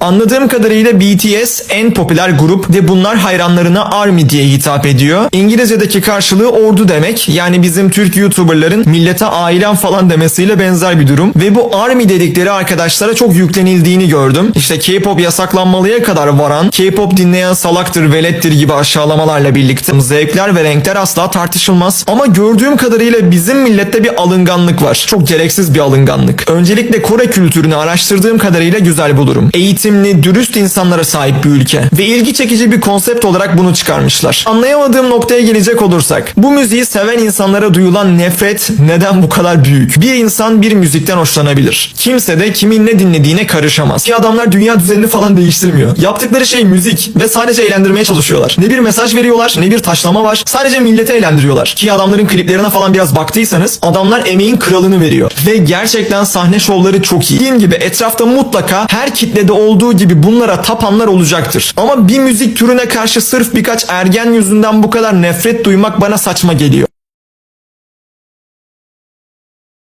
Anladığım kadarıyla BTS en popüler grup ve bunlar hayranlarına ARMY diye hitap ediyor. İngilizce'deki karşılığı ordu demek. Yani bizim Türk YouTuber'ların millete ailem falan demesiyle benzer bir durum. Ve bu ARMY dedikleri arkadaşlara çok yüklenildiğini gördüm. İşte K-pop yasaklanmalıya kadar varan, K-pop dinleyen salaktır, velettir gibi aşağılamalarla birlikte zevkler ve renkler asla tartışılmaz. Ama gördüğüm kadarıyla bizim millette bir alınganlık var. Çok gereksiz bir alınganlık. Öncelikle Kore kültürünü araştırdığım kadarıyla güzel bulurum. Eğitimli, dürüst insanlara sahip bir ülke. Ve ilgi çekici bir konsept olarak bunu çıkarmışlar. Anlayamadığım noktaya gelecek olursak. Bu müziği seven insanlara duyulan nefret neden bu kadar büyük? Bir insan bir müzikten hoşlanabilir. Kimse de kimin ne dinlediğine karışamaz. Ki adamlar dünya düzenini falan değiştirmiyor. Yaptıkları şey müzik ve sadece eğlendirmeye çalışıyorlar. Ne bir mesaj veriyorlar, ne bir taşlama var. Sadece milleti eğlendiriyorlar. Ki adamların kliplerine falan biraz baktıysanız adamlar emeğin kralını veriyor. Ve gerçekten sahne şovları çok iyi. Dediğim gibi etrafta mutlaka her kitlede olduğu gibi bunlara tapanlar olacaktır. Ama bir müzik türüne karşı sırf birkaç ergen yüzünden bu kadar nefret duymak bana saçma geliyor.